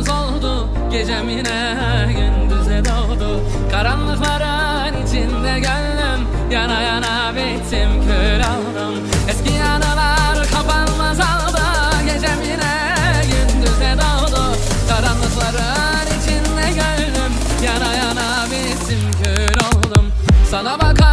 kapanmaz oldu Gecem yine gündüze doğdu. Karanlıkların içinde gönlüm Yana yana bittim kül oldum. Eski anılar kapanmaz oldu Gecem yine gündüze doğdu. Karanlıkların içinde gönlüm Yana yana bittim kül oldum. Sana bakarken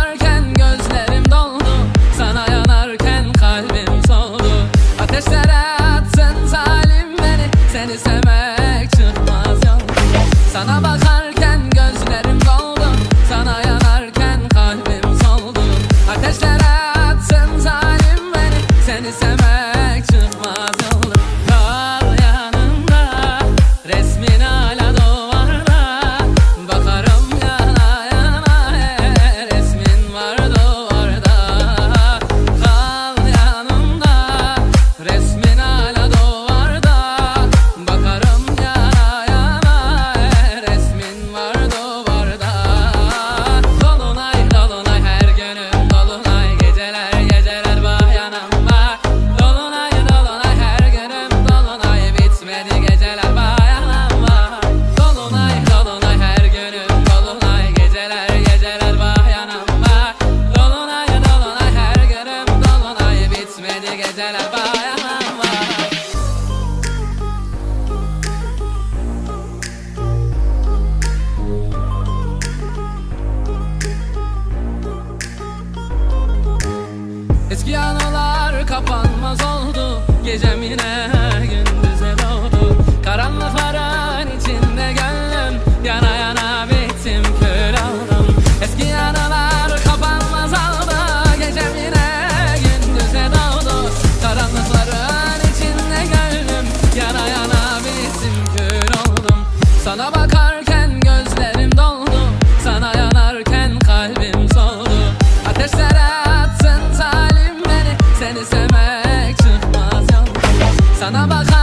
Uh, uh. Eski anılar kapanmaz oldu Gecemi sana bakar